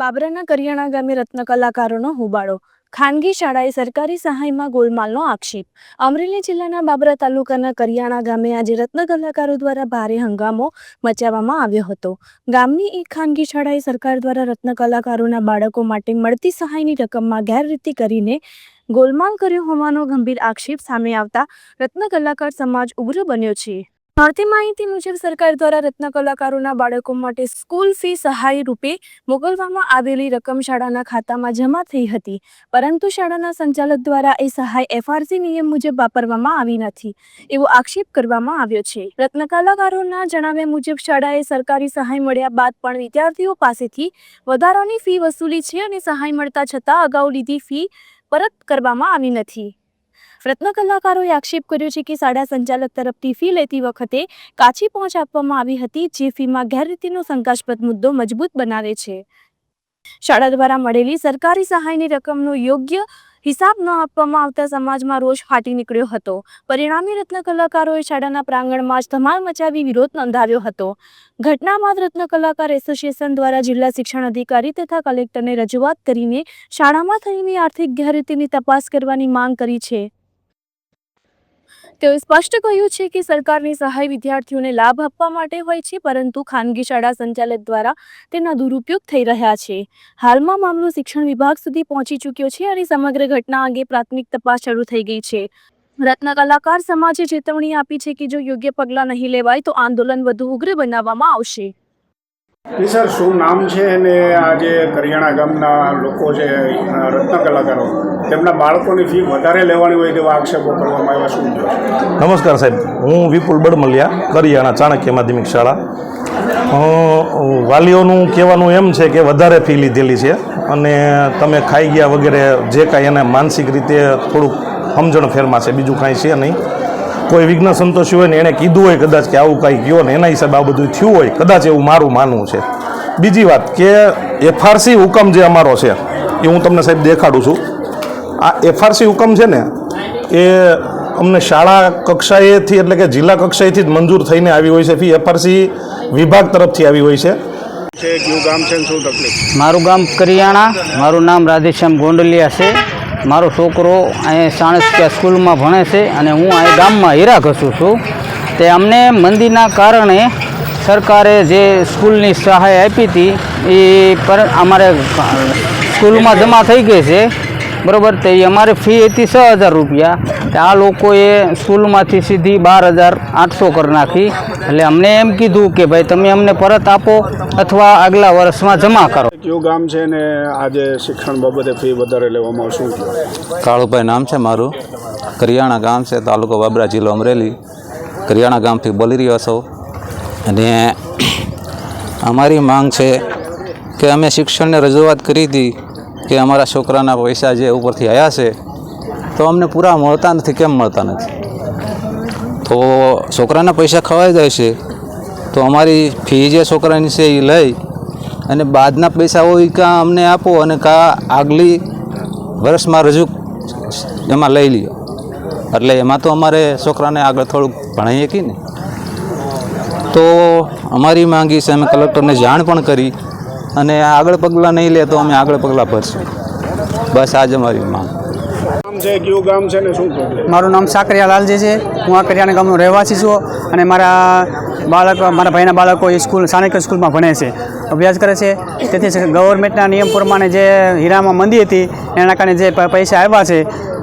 બાબરાના કરિયાણા ગામે રત્ન કલાકારોનો હોબાળો. ખાનગી શાળાએ સરકારી સહાયમાં ગોલમાલનો આક્ષેપ. અમરેલી જિલ્લાના બાબરા તાલુકાના કરિયાણા ગામે આજે રત્ન કલાકારો દ્વારા ભારે હંગામો મચાવવામાં આવ્યો હતો. ગામની એક ખાનગી શાળાએ સરકાર દ્વારા રત્ન કલાકારોના બાળકો માટે મળતી સહાયની રકમમાં ગેરરીતિ કરીને ગોલમાલ કર્યો હોવાનો ગંભીર આક્ષેપ સામે આવતા રત્ન કલાકાર સમાજ ઉગ્ર બન્યો છે. મળતી માહિતી મુજબ સરકાર દ્વારા રત્ન કલાકારોના બાળકો માટે સ્કૂલ ફી સહાય રૂપે મોકલવામાં આવેલી રકમ શાળાના ખાતામાં જમા થઈ હતી. પરંતુ શાળાના સંચાલક દ્વારા એ સહાય એફઆરસી નિયમ મુજબ વાપરવામાં આવી નથી એવો આક્ષેપ કરવામાં આવ્યો છે. રત્ન કલાકારોના જણાવ્યા મુજબ શાળાએ સરકારી સહાય મળ્યા બાદ પણ વિદ્યાર્થીઓ પાસેથી વધારાની ફી વસૂલી છે અને સહાય મળતા છતાં અગાઉ લીધી ફી પરત કરવામાં આવી નથી. રત્ન કલાકારોએ આક્ષેપ કર્યો છે કે શાળા સંચાલક તરફથી ફી લેતી વખતે કાચી પહોંચ આપવામાં આવી હતી, જે ફીમાં ગેરરીતિનો શંકાસ્પદ મુદ્દો મજબૂત બનાવે છે. શાળા દ્વારા મળેલી સરકારી સહાયની રકમનો યોગ્ય હિસાબ ન આપવામાં આવતા સમાજમાં રોષ ફાટી નીકળ્યો હતો. પરિણામે રત્ન કલાકારોએ શાળાના પ્રાંગણમાં જ ધમાલ મચાવી વિરોધ નોંધાવ્યો હતો. ઘટના બાદ રત્ન કલાકાર એસોસિએશન દ્વારા જિલ્લા શિક્ષણ અધિકારી તથા કલેક્ટરને રજૂઆત કરીને શાળામાં થયેલી આર્થિક ગેરરીતિની તપાસ કરવાની માંગ કરી છે. તેઓએ સ્પષ્ટ કહ્યું છે કે સરકારની સહાય વિદ્યાર્થીઓને લાભ આપવા માટે હોય છે, પરંતુ ખાનગી શાળા સંચાલક દ્વારા તેના દુરુપયોગ થઈ રહ્યા છે. હાલમાં મામલો શિક્ષણ વિભાગ સુધી પહોંચી ચૂક્યો છે અને સમગ્ર ઘટના અંગે પ્રાથમિક તપાસ શરૂ થઈ ગઈ છે. રત્ન કલાકાર સમાજે ચેતવણી આપી છે કે જો યોગ્ય પગલાં નહીં લેવાય તો આંદોલન વધુ ઉગ્ર બનાવવામાં આવશે. સર, શું નામ છે અને આ જે કરિયાણા ગામના લોકો છે રત્ન કલાકારો, તેમના બાળકોની ફી વધારે લેવાની હોય તેવા આક્ષેપો કરવામાં આવ્યા, શું નમસ્કાર સાહેબ, હું વિપુલ બડમલિયા, કરિયાણા ચાણક્ય માધ્યમિક શાળા. વાલીઓનું કહેવાનું એમ છે કે વધારે ફી લીધેલી છે અને તમે ખાઈ ગયા વગેરે જે કાંઈ એને માનસિક રીતે થોડુંક સમજણ ફેરમાં છે, બીજું કાંઈ છે નહીં. કોઈ વિઘ્ન સંતોષી હોય ને એણે કીધું હોય કદાચ કે આવું કાંઈ ગયો ને એના હિસાબે આ બધું થયું હોય કદાચ એવું મારું માનવું છે. બીજી વાત કે એફઆરસી હુકમ જે અમારો છે એ હું તમને સાહેબ દેખાડું છું. આ એફઆરસી હુકમ છે ને એ અમને શાળા કક્ષાએથી એટલે કે જિલ્લા કક્ષાએથી જ મંજૂર થઈને આવી હોય છે. ફી એફઆરસી વિભાગ તરફથી આવી હોય છે. છે કયું ગામ છે ને શું તકલીફ? મારું ગામ કરિયાણા મારું નામ રાધેશ્યામ ગોંડલિયા છે. મારો છોકરો અહીં ચાણક્ય સ્કૂલમાં ભણે છે અને હું અહીં ગામમાં હીરા ઘસું છું. તે અમને મંદીના કારણે સરકારે જે સ્કૂલની સહાય આપી હતી, એ પર અમારે સ્કૂલમાં જમા થઈ ગઈ છે. બરાબર? તે ઈ અમારે ફી હતી છ હજાર રૂપિયા. તે આ લોકોએ સ્કૂલમાંથી સીધી બાર હજાર આઠસો કરી નાખી. એટલે અમને એમ કીધું કે ભાઈ તમે અમને પરત આપો અથવા આગલા વર્ષમાં જમા કરો. કયું ગામ છે ને આજે શિક્ષણ બાબતે ફી વધારે લેવામાં શું કાળુભાઈ નામ છે મારું. કરિયાણા ગામ છે તાલુકો બાબરા જિલ્લો અમરેલી. કરિયાણા ગામથી બોલી રહ્યો છો. અને અમારી માંગ છે કે અમે શિક્ષણને રજૂઆત કરી હતી કે અમારા છોકરાના પૈસા જે ઉપરથી આવ્યા છે, તો અમને પૂરા મળતા નથી, કેમ મળતા નથી? તો છોકરાના પૈસા ખવાઈ જાય છે, તો અમારી ફી જે છોકરાની છે એ લઈ અને બાદના પૈસા હોય કાં અમને આપો અને કાં આગલી વર્ષમાં રજૂ એમાં લઈ લ્યો. એટલે એમાં તો અમારે છોકરાને આગળ થોડુંક ભણાવીએ કે ને તો અમારી માંગી છે, અમે કલેક્ટરને જાણ પણ કરી અને આગળ પગલાં નહીં લે તો અમે આગળ પગલાં ભરશું. બસ આજ અમારી માંગ. ગામ છે કયું ગામ છે ને શું તકલીફ મારું નામ સાકરિયા લાલજી છે. હું આ કરિયાણા ગામનો રહેવાસી છું અને મારા બાળક મારા ભાઈના બાળકો એ સ્કૂલ સાનિક સ્કૂલમાં ભણે છે. અભ્યાસ કરે છે. તેથી ગવર્મેન્ટના નિયમ પ્રમાણે જે હીરામાં મંદી હતી એના કારણે જે પૈસા આવ્યા છે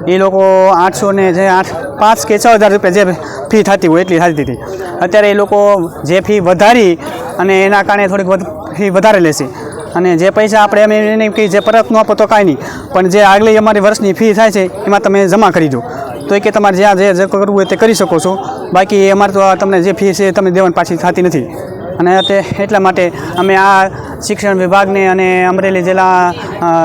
એ લોકો આઠસો ને જે આઠ, પાંચ કે છ હજાર રૂપિયા જે ફી થતી હોય એટલી થતી હતી. અત્યારે એ લોકો જે ફી વધારી અને એના કારણે થોડીક ફી વધારે લેશે. અને જે પૈસા આપણે એમ એને કે જે પરત ન આપો તો કાંઈ નહીં. પણ જે આગલી અમારી વર્ષની ફી થાય છે, એમાં તમે જમા કરી દો. તો એ કે તમારે જ્યાં જે કરવું હોય તે કરી શકો છો. બાકી અમારે તો તમને જે ફી છે એ તમને દેવાની પાછી થતી નથી. અને તે એટલા માટે અમે આ શિક્ષણ વિભાગને અને અમરેલી જિલ્લા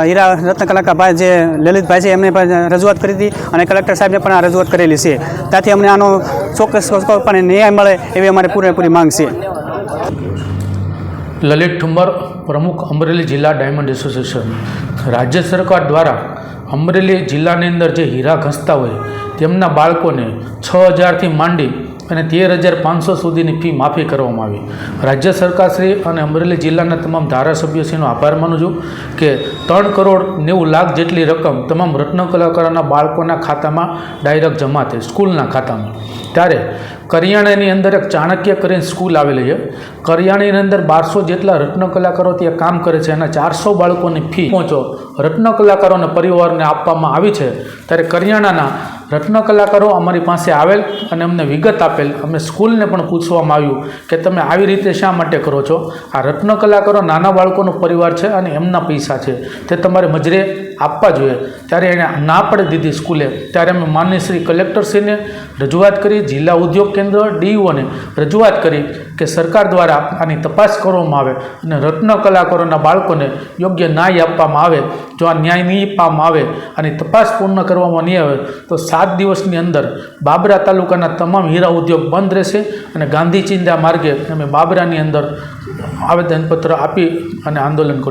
હીરા રત્ન કલાકારભાઈ જે લલિતભાઈ છે, એમને પણ રજૂઆત કરી હતી અને કલેક્ટર સાહેબને પણ આ રજૂઆત કરેલી છે. ત્યાંથી અમને આનો ચોક્કસ પણ ન્યાય મળે એવી અમારી પૂરેપૂરી માંગ છે. લલિત ઠુંબર પ્રમુખ અમરેલી જિલ્લા ડાયમંડ એસોસિએશન. રાજ્ય સરકાર દ્વારા અમરેલી જિલ્લાની અંદર જે હીરા ઘસતા હોય, તેમના બાળકોને છ હજારથી માંડી અને તેર હજાર પાંચસો સુધીની ફી માફી કરવામાં આવી. રાજ્ય સરકારશ્રી અને અમરેલી જિલ્લાના તમામ ધારાસભ્યશ્રીનો આભાર માનું છું કે ત્રણ કરોડ નેવું લાખ જેટલી રકમ તમામ રત્ન કલાકારોના બાળકોના ખાતામાં ડાયરેક્ટ જમા થઈ, સ્કૂલના ખાતામાં. ત્યારે કરિયાણાની અંદર એક ચાણક્ય કરીને સ્કૂલ આવેલી છે. કરિયાણાની અંદર બારસો જેટલા રત્ન કલાકારો ત્યાં કામ કરે છે અને ચારસો બાળકોની ફી પહોંચો રત્ન કલાકારોના પરિવારને આપવામાં આવી છે. ત્યારે કરિયાણાના રત્ન કલાકારો અમારી પાસે આવેલ અને અમને વિગત આપેલ. અમે સ્કૂલને પણ પૂછવામાં આવ્યું કે તમે આવી રીતે શા માટે કરો છો? આ રત્ન કલાકારો નાના બાળકોનો પરિવાર છે અને એમના પૈસા છે. તે તમારે મજરે આપવા જોઈએ. ત્યારે એણે ના પાડી દીધી સ્કૂલે. ત્યારે અમે માનની શ્રી કલેક્ટરશ્રીને રજૂઆત કરી, જિલ્લા ઉદ્યોગ કેન્દ્ર ડીઓને રજૂઆત કરી કે સરકાર દ્વારા આની તપાસ કરવામાં આવે અને રત્ન કલાકારોના બાળકોને યોગ્ય ન્યાય આપવામાં આવે. જો આ ન્યાય નહીં આપવામાં આવે અને તપાસ પૂર્ણ કરવામાં નહીં આવે, તો સાત દિવસની અંદર બાબરા તાલુકાના તમામ હીરા ઉદ્યોગ બંધ રહેશે અને ગાંધી ચિંતા માર્ગે અમે બાબરાની અંદર આવેદનપત્ર આપી અને આંદોલન કર્યું